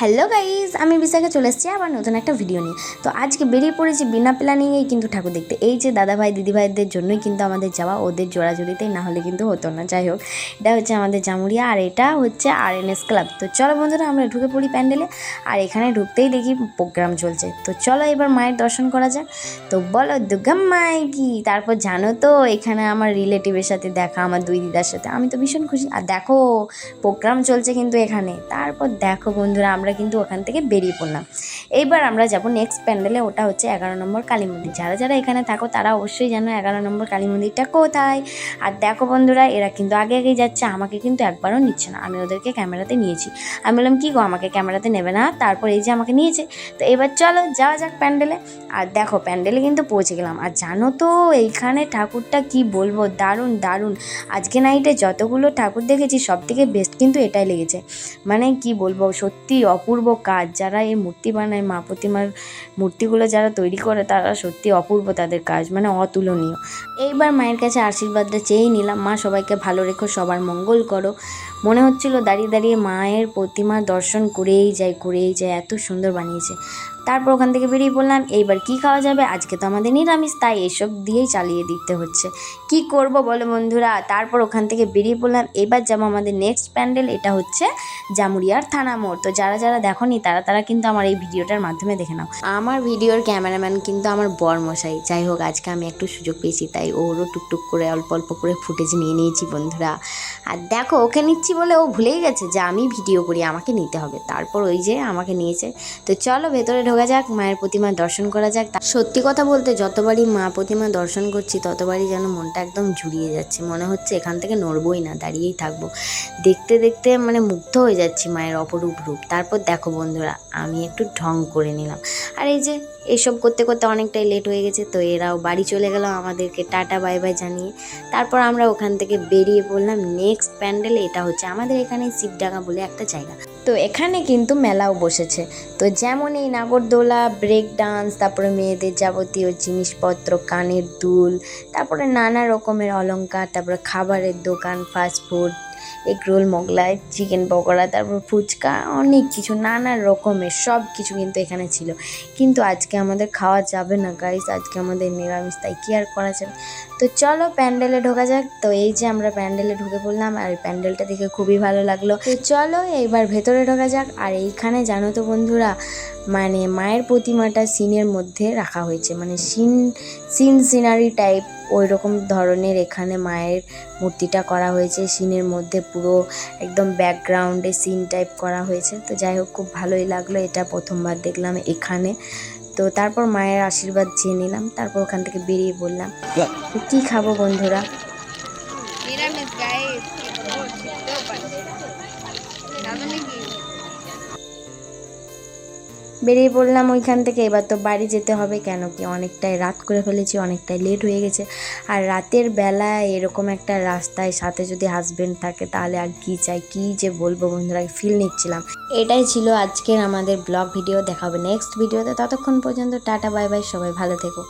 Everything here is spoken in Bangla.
হ্যালো গাইজ আমি বিশাখা চলে এসেছি আবার নতুন একটা ভিডিও নিয়ে। তো আজকে বেরিয়ে পড়েছি বিনা প্ল্যানিংয়েই কিন্তু ঠাকুর দেখতে। এই যে দাদাভাই, দিদিভাইদের জন্যই কিন্তু আমাদের যাওয়া, ওদের জোড়াজুড়িতেই না হলে কিন্তু হতো না। যাই হোক, এটা হচ্ছে আমাদের জামুরিয়া আর এটা হচ্ছে আর এন এস ক্লাব তো চলো বন্ধুরা, আমরা ঢুকে পড়ি প্যান্ডেলে আর এখানে ঢুকতেই দেখি প্রোগ্রাম চলছে। তো চলো এবার মায়ের দর্শন করা যাক। তো বলো, দুর্গা মায় কি? তারপর জানো তো, এখানে আমার রিলেটিভের সাথে দেখা, আমার দুই দিদার সাথে। আমি তো ভীষণ খুশি। আর দেখো, প্রোগ্রাম চলছে কিন্তু এখানে। তারপর দেখো বন্ধুরা, আমরা কিন্তু ওখান থেকে বেরিয়ে পড়লাম। এইবার আমরা যাব নেক্সট প্যান্ডেলে ওটা হচ্ছে এগারো নম্বর কালী মন্দির। যারা যারা এখানে থাকো, তারা অবশ্যই জানো এগারো নম্বর কালী মন্দিরটা কোথায়। আর দেখো বন্ধুরা, এরা কিন্তু আগে আগেই যাচ্ছে, আমাকে কিন্তু একবারও নিচ্ছে না। আমি ওদেরকে ক্যামেরাতে নিয়েছি। আমি বললাম, কী গো, আমাকে ক্যামেরাতে নেবে না? তারপর এই যে আমাকে নিয়েছে। তো এবার চলো, যাওয়া যাক প্যান্ডেলে। আর দেখো, প্যান্ডেলে কিন্তু পৌঁছে গেলাম। আর জানো তো, এইখানে ঠাকুরটা কি বলব? দারুণ দারুণ। আজকে নাইটে যতগুলো ঠাকুর দেখেছি সব থেকে বেস্ট কিন্তু এটাই লেগেছে। মানে কি বলব সত্যি অপূর্ব কাজ। যারা এই মূর্তি বানায় মা প্রতিমার মূর্তিগুলো যারা তৈরি করে তারা সত্যি অপূর্ব তাদের কাজ মানে অতুলনীয়। এইবার মায়ের কাছে আশীর্বাদটা চেয়েই নিলাম। মা সবাইকে ভালো রেখো, সবার মঙ্গল করো। মনে হচ্ছিল দাঁড়িয়ে দাঁড়িয়ে মায়ের প্রতিমার দর্শন করেই যায় করেই যায়, এত সুন্দর বানিয়েছে। তারপর ওখান থেকে বেরিয়ে পড়লাম, এইবার কি খাওয়া যাবে? আজকে তো আমাদের নিরামিষ, তাই এসব দিয়েই চালিয়ে দিতে হচ্ছে। কি করব বলো বন্ধুরা? তারপর ওখান থেকে বেরিয়ে পড়লাম। এবার যাব আমাদের নেক্সট প্যান্ডেল, এটা হচ্ছে জামুরিয়ার থানা মোড়। তো যারা যারা দেখোনি, তারা তারা কিন্তু আমার এই ভিডিওটার মাধ্যমে দেখে নাও। আমার ভিডিওর ক্যামেরাম্যান কিন্তু আমার বর মশাই যাই হোক, আজকে আমি একটু সুযোগ পেয়েছি, তাই ওরও টুকটুক করে, অল্প অল্প করে ফুটেজ নিয়ে নিয়েছি বন্ধুরা। আর দেখো, ওকে নিচ্ছি বলে ও ভুলেই গেছে যে আমি ভিডিও করি, আমাকে নিতে হবে। তারপর ওই যে আমাকে নিয়েছে। তো চলো, ভেতরে ঢোকা যাক, মায়ের প্রতিমা দর্শন করা যাক। সত্যি কথা বলতে, যতবারই মা প্রতিমা দর্শন করছি, ততবারই যেন মনটা একদম জুড়িয়ে যাচ্ছে। মনে হচ্ছে এখান থেকে নড়বই না, দাঁড়িয়েই থাকব। দেখতে দেখতে মানে মুগ্ধ হয়ে যাচ্ছি মায়ের অপরূপ রূপ। তারপর দেখো বন্ধুরা, আমি একটু ঢং করে নিলাম। আর এই যে এসব করতে করতে অনেকটাই লেট হয়ে গেছে, তো এরাও বাড়ি চলে গেল আমাদেরকে টাটা বাই বাই জানিয়ে। তারপর আমরা ওখান থেকে বেরিয়ে পড়লাম। নেক্সট প্যান্ডেলে এটা হচ্ছে আমাদের এখানে শিবডাঙ্গা বলে একটা জায়গা। তো এখানে কিন্তু মেলাও বসেছে। তো যেমন এই নাগরদোলা ব্রেক ডান্স তারপরে মেয়েদের যাবতীয় জিনিসপত্র, কানের দুল, তারপরে নানা রকমের অলঙ্কার তারপরে খাবারের দোকান fast food egg roll, mughlai, chicken pakora, তারপর ফুচকা, অনেক কিছু, নানা রকমের সব কিছু কিন্তু এখানে ছিল। কিন্তু আজকে আমাদের খাওয়া যাবে না গাইস আজকে আমাদের নিরামিষ, তাই কি আর করা যাবে? তো চলো প্যান্ডেলে ঢোকা যাক। তো এই যে আমরা প্যান্ডেলে ঢুকে পড়লাম, আর এই প্যান্ডেলটা দেখে খুবই ভালো লাগল। তো চলো এইবার ভেতরে ঢোকা যাক। আর এইখানে জানো তো বন্ধুরা মানে মায়ের প্রতিমাটা সিনের মধ্যে রাখা হয়েছে। মানে সিন সিন সিনারি টাইপ ওই রকম ধরনের এখানে মায়ের মূর্তিটা করা হয়েছে। সিনের মধ্যে পুরো একদম ব্যাকগ্রাউন্ডে সিন টাইপ করা হয়েছে। তো যাই হোক, খুব ভালোই লাগল এটা প্রথমবার দেখলাম এখানে। তো তারপর মায়ের আশীর্বাদ চেয়ে নিলাম, তারপর ওখান থেকে বেরিয়ে বললাম কী খাব বন্ধুরা? নিরামিষ গাইস বেরিয়ে পড়লাম ওইখান থেকে। এবার তো বাড়ি যেতে হবে কেন কি? অনেকটাই রাত করে ফেলেছি, অনেকটাই লেট হয়ে গেছে। আর রাতের বেলায় এরকম একটা রাস্তায় সাথে যদি হাজব্যান্ড থাকে তাহলে আর কি চাই? কি যে বলব বন্ধুরা ফিল নিচ্ছিলাম। এটাই ছিল আজকের আমাদের ব্লগ ভিডিও দেখাবে নেক্সট ভিডিওতে ততক্ষণ পর্যন্ত টাটা বাই বাই সবাই ভালো থেকো।